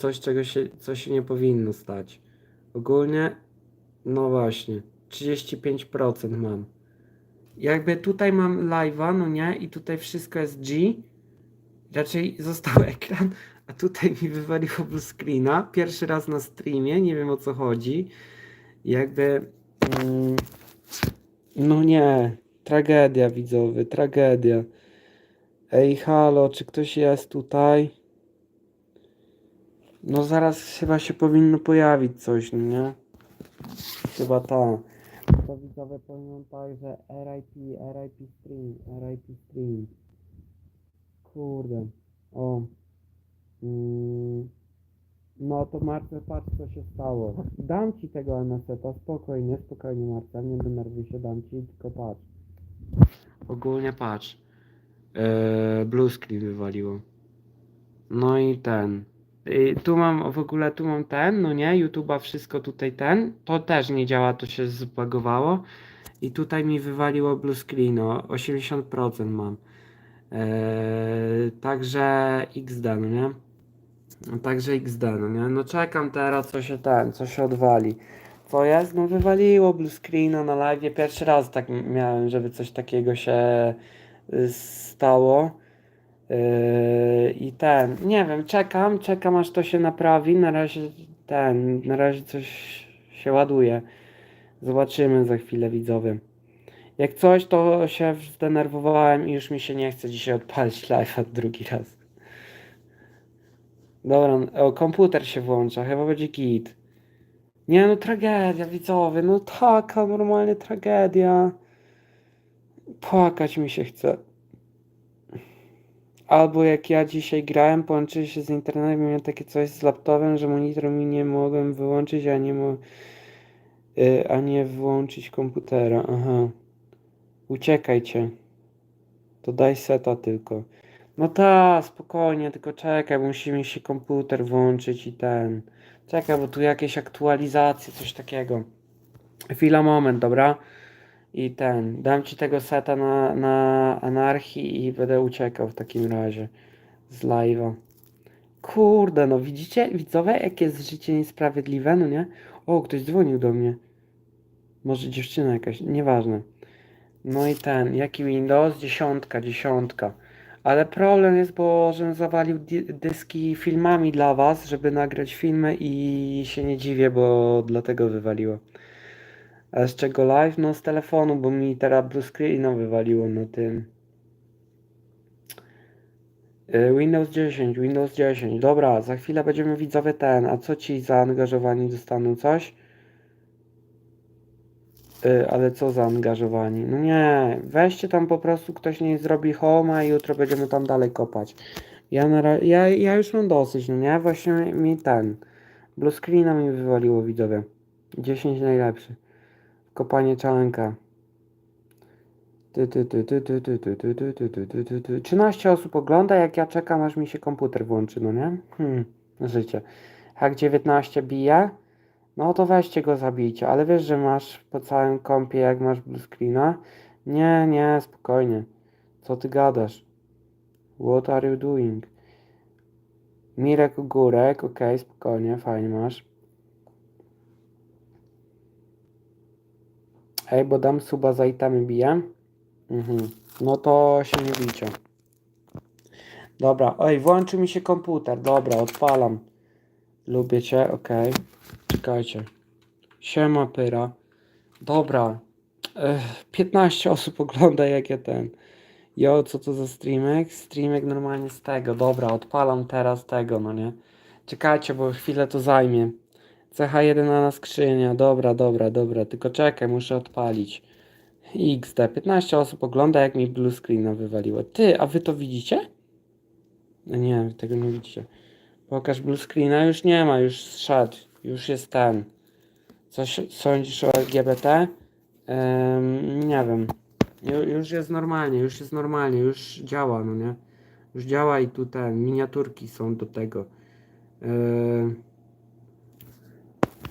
coś, czego się, co się nie powinno stać. Ogólnie, no właśnie, 35% mam. Jakby tutaj mam live'a, no nie, i tutaj wszystko jest G. Raczej został ekran, a tutaj mi wywaliło blue screena. Pierwszy raz na streamie, nie wiem o co chodzi. Jakby. Mm, no nie, tragedia widzowy, tragedia. Ej, halo, czy ktoś jest tutaj? No zaraz chyba się powinno pojawić coś, no nie? Chyba ta. To widzowie powiem tak, że RIP, RIP stream, RIP stream. Kurde. O. Mm. No to Marcel, patrz co się stało. Dam ci tego MSeta, spokojnie, spokojnie Marcel, nie denerwuj się, dam ci, tylko patrz. Ogólnie patrz. Eee, blue screen wywaliło. No i ten. I tu mam w ogóle, tu mam ten, no nie, YouTube'a wszystko tutaj ten. To też nie działa, to się zbagowało. I tutaj mi wywaliło blue screen, o 80% mam. Eee, także XD, no nie? Także XD, no nie? No czekam teraz, co się ten, co się odwali. Co jest? No wywaliło blue screena na live. Pierwszy raz tak miałem, żeby coś takiego się y, stało. Yy, I ten, nie wiem, czekam, czekam aż to się naprawi. Na razie ten, na razie coś się ładuje. Zobaczymy za chwilę widzowie. Jak coś, to się zdenerwowałem i już mi się nie chce dzisiaj odpalić live'a drugi raz. Dobra, o, komputer się włącza, chyba będzie git. Nie no, tragedia widzowie, no taka normalnie tragedia. Płakać mi się chce. Albo jak ja dzisiaj grałem, połączyłem się z internetem miałem takie coś z laptopem, że monitor mi nie mogłem wyłączyć, a nie mo... y, a nie włączyć komputera. Aha. Uciekajcie. To daj seta tylko. No ta, spokojnie, tylko czekaj, musi mi się komputer włączyć i ten. Czekaj, bo tu jakieś aktualizacje, coś takiego. Chwila, moment, dobra? I ten, dam ci tego seta na, na anarchii i będę uciekał w takim razie z live'a. Kurde, no widzicie, widzowie, jakie jest życie niesprawiedliwe, no nie? O, ktoś dzwonił do mnie. Może dziewczyna jakaś, nieważne. No i ten, jaki Windows? Dziesiątka, dziesiątka. Ale problem jest, bo żebym zawalił dyski filmami dla was, żeby nagrać filmy i się nie dziwię, bo dlatego wywaliło. A z czego live? No z telefonu, bo mi teraz blue screena wywaliło na tym. Y, Windows 10, Windows 10. Dobra, za chwilę będziemy widzowie ten. A co ci zaangażowani dostaną? Coś? Y, ale co zaangażowani? No nie, weźcie tam po prostu, ktoś nie zrobi homa i jutro będziemy tam dalej kopać. Ja, na ja, ja już mam dosyć, no nie? Właśnie mi ten. Blue screena mi wywaliło widzowie. 10 najlepszy. Kopanie czanka. 13 osób ogląda, jak ja czekam, aż mi się komputer włączy, no nie? Hmm, życie. Jak 19 bije? No to weźcie go zabijcie, ale wiesz, że masz po całym kąpie, jak masz blue screena? Nie, nie, spokojnie. Co ty gadasz? What are you doing? Mirek Górek, okej, okay, spokojnie, fajnie masz. Ej, bo dam suba za itemy biję. Mhm. No to się nie bijcie. Dobra, oj, włączy mi się komputer. Dobra, odpalam. Lubię cię, okej. Czekajcie. Siema, pyra. Dobra. Ech, 15 osób ogląda, jak ja ten. Jo, co to za streamek? Streamek normalnie z tego. Dobra, odpalam teraz tego, no nie? Czekajcie, bo chwilę to zajmie. CH1 na skrzynia. Dobra, dobra, dobra. Tylko czekaj, muszę odpalić. XD. 15 osób ogląda, jak mi blue screena wywaliło. Ty, a wy to widzicie? No nie, tego nie widzicie. Pokaż blue screena. Już nie ma, już zszedł. Już jest ten. Coś sądzisz o LGBT? Em, nie wiem. Ju, już jest normalnie, już jest normalnie, już działa, no nie? Już działa i tu miniaturki są do tego. Em,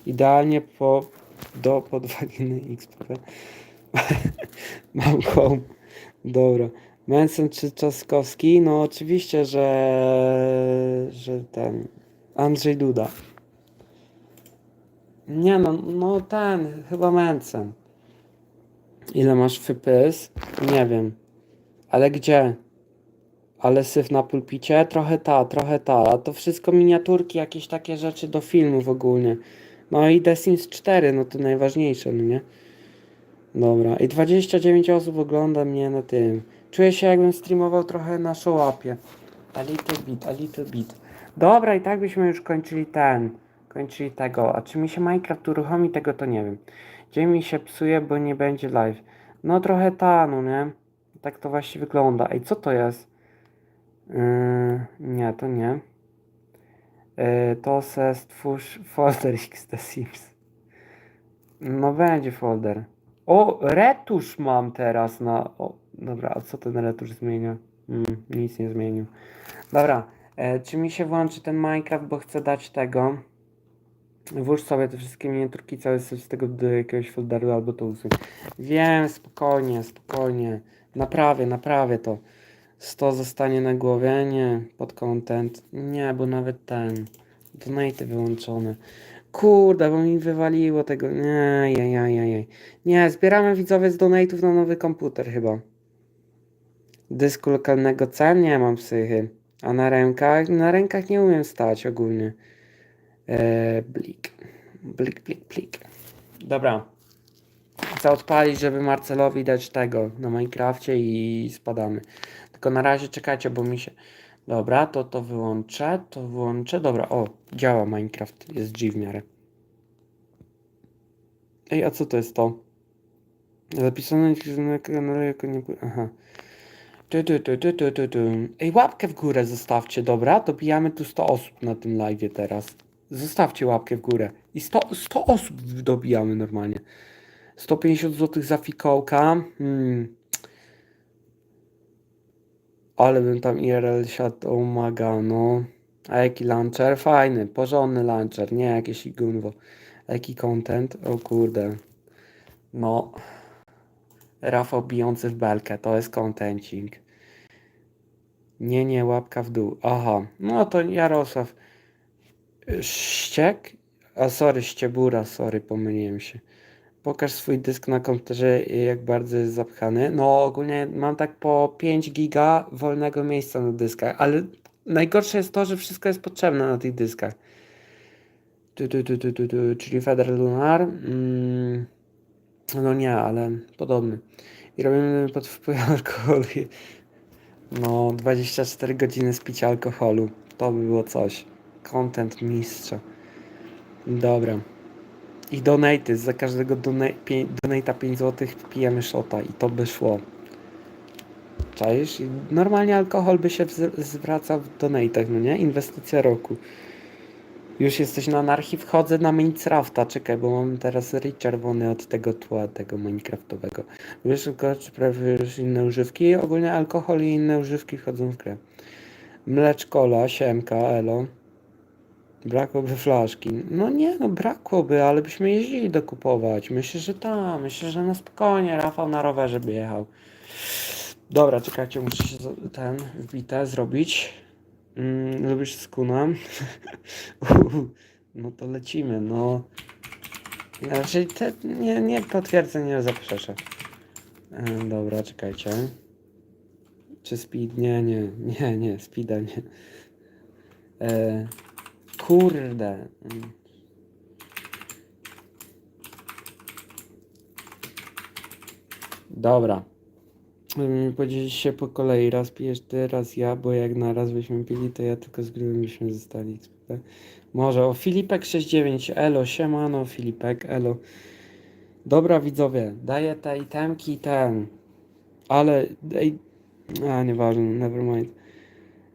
idealnie po do podwaliny XP. Mam home. Dobra. Mensen czy Czaskowski? No oczywiście, że że ten. Andrzej Duda. Nie no, no ten, chyba Mencen. Ile masz fypys? Nie wiem. Ale gdzie? Ale syf na pulpicie? Trochę ta, trochę ta. A to wszystko miniaturki, jakieś takie rzeczy do filmów ogólnie. No i The Sims 4, no to najważniejsze, no nie? Dobra, i 29 osób ogląda mnie na tym. Czuję się jakbym streamował trochę na showapie. A little bit, a little bit. Dobra, i tak byśmy już kończyli ten. Kończyli tego. A czy mi się Minecraft uruchomi, tego to nie wiem. Gdzie mi się psuje, bo nie będzie live. No trochę ta, no nie? Tak to właśnie wygląda. Ej, co to jest? Yy, nie, to nie. Yy, to se stwórz folder Sims. No będzie folder. O, retusz mam teraz na... O, dobra, a co ten retusz zmienia? Mm, nic nie zmienił. Dobra, e, czy mi się włączy ten Minecraft, bo chcę dać tego. Włóż sobie te wszystkie miniaturki całe z tego do jakiegoś folderu albo to usuń. Wiem, spokojnie, spokojnie. Naprawię, naprawię to. 100 zostanie na głowie, nie, pod content. Nie, bo nawet ten. Donate wyłączone. Kurde, bo mi wywaliło tego. Nie, jaj, jaj, jaj. Nie, zbieramy widzowie z donate'ów na nowy komputer chyba. Dysku lokalnego C nie mam psychy. A na rękach? Na rękach nie umiem stać ogólnie. Eee, blik. Blik, blik, blik. Dobra. Chcę odpalić, żeby Marcelowi dać tego na Minecrafcie i spadamy. Tylko na razie czekajcie, bo mi się... Dobra, to to wyłączę, to włączę. Dobra, o, działa Minecraft, jest G w miarę. Ej, a co to jest to? Zapisane na kanale jako nie... Aha. Tu, tu, tu, tu, tu, tu, tu. Ej, łapkę w górę zostawcie, dobra? Dobijamy tu 100 osób na tym live teraz. Zostawcie łapkę w górę. I 100, 100 osób dobijamy normalnie. 150 zł za fikołka. Hmm. Ale bym tam IRL siadł, umaga, no. A jaki launcher? Fajny, porządny launcher, nie jakieś igunwo. Jaki content? O kurde. No. Rafał bijący w belkę, to jest contencing. Nie, nie, łapka w dół. Aha, no to Jarosław. Ściek? A sorry, ściebura, sorry, pomyliłem się. Pokaż swój dysk na komputerze, jak bardzo jest zapchany. No, ogólnie mam tak po 5 giga wolnego miejsca na dyskach, ale najgorsze jest to, że wszystko jest potrzebne na tych dyskach. Tu, tu, tu, tu, tu, tu, czyli Feder Lunar. Mm, no nie, ale podobny. I robimy pod wpływem alkoholu. No, 24 godziny z alkoholu. To by było coś. Content mistrza. Dobra. I donaty. Za każdego donata 5 zł pijemy shota. I to by szło. Czaisz? Normalnie alkohol by się zwracał w donatach, no nie? Inwestycja roku. Już jesteś na anarchii, wchodzę na Minecrafta, czekaj, bo mam teraz ryj czerwony od tego tła, tego minecraftowego. Wiesz, tylko czy preferujesz inne używki? Ogólnie alkohol i inne używki wchodzą w grę. Mleczkola, siemka, elo. Brakłoby flaszki. No nie, no brakłoby, ale byśmy jeździli dokupować. Myślę, że tam, myślę, że na spokojnie Rafał na rowerze by jechał. Dobra, czekajcie, muszę się ten wbite zrobić. Mm, lubisz skuna? No to lecimy, no. Raczej te, nie, nie potwierdzę, nie zaprzeczę. E, dobra, czekajcie. Czy speed? Nie, nie, nie, nie, speeda nie. E, kurde. Dobra. Podzielić się po kolei. Raz pijesz ty, raz ja, bo jak na raz byśmy pili, to ja tylko z grubym byśmy zostali. Może o Filipek 69, elo, siemano Filipek, elo. Dobra widzowie, daję te itemki ten, ale, ej, a nieważne, never mind.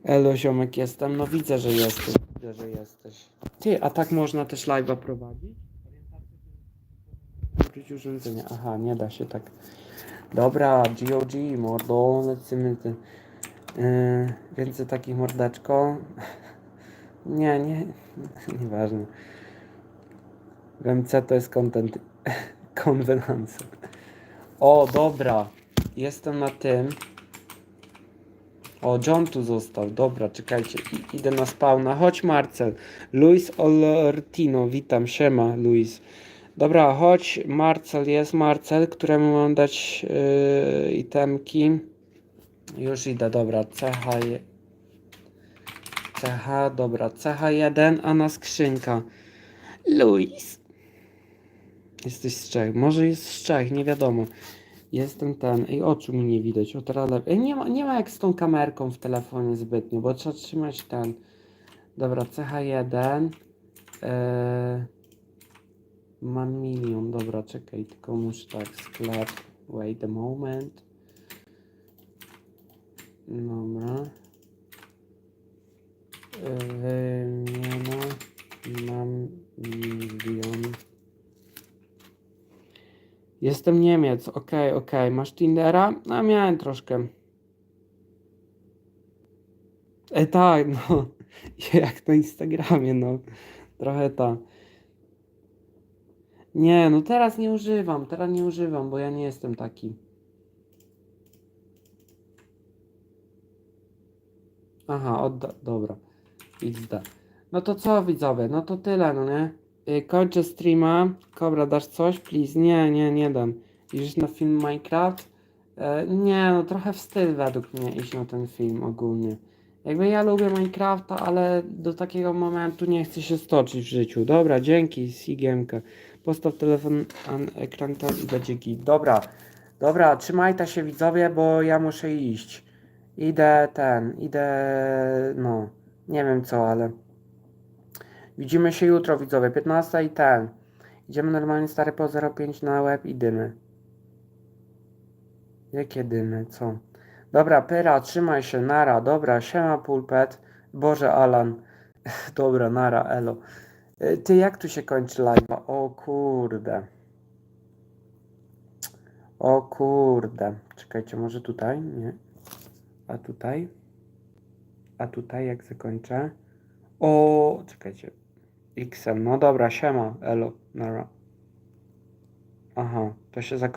Elo ziomek jestem, no widzę, że jesteś, widzę, że jesteś. Ty, a tak można też live'a prowadzić? Użyć urządzenia, aha, nie da się tak. Dobra, GOG, mordo, lecimy ty. Yy, więcej takich mordeczko. nie, nie, nieważne. W MC to jest content konwenansu. O, dobra. Jestem na tym. O, John tu został. Dobra, czekajcie. I, idę na spawna. Chodź, Marcel. Luis Olortino. Witam. Siema, Luis. Dobra, chodź. Marcel jest. Marcel, któremu mam dać yy, itemki. Już idę. Dobra. Je... Cecha, dobra. Cecha 1, a na skrzynka. Luis. Jesteś z Czech. Może jest z Czech, nie wiadomo. Jestem ten. Ej, oczu mi nie widać. O, teraz lepiej. Ej, nie ma, nie ma jak z tą kamerką w telefonie zbytnio, bo trzeba trzymać ten. Dobra, CH1. Eee, mam milion. Dobra, czekaj, tylko muszę tak. Sklep. Wait a moment. Dobra. Wymiana. Mam milion. Jestem Niemiec, okej, okej. Masz Tindera? No, miałem troszkę. E, tak, no. Jak na Instagramie, no. Trochę tak. Nie, no teraz nie używam, teraz nie używam, bo ja nie jestem taki. Aha, odda, dobra. XD. No to co widzowie, no to tyle, no nie? Y, Kończę streama. Kobra, dasz coś? Please. Nie, nie, nie dam. Idziesz na film Minecraft? E, nie, no trochę wstyd według mnie iść na ten film ogólnie. Jakby ja lubię Minecrafta, ale do takiego momentu nie chcę się stoczyć w życiu. Dobra, dzięki, Sigiemka. Postaw telefon an ekran tam i będzie git. Dobra, dobra, trzymajcie się widzowie, bo ja muszę iść. Idę ten, idę, no, nie wiem co, ale... Widzimy się jutro, widzowie. 15 i ten. Idziemy normalnie stary po 05 na web i dymy. Jakie dymy? Co? Dobra, Pyra, trzymaj się, nara. Dobra, siema pulpet. Boże, Alan. Dobra, nara, elo. Y, Ty, jak tu się kończy live'a? O kurde. O kurde. Czekajcie, może tutaj? Nie. A tutaj? A tutaj jak zakończę? O, czekajcie. Xem, no dobra, siema, elo, nara. Aha, to się zakończy.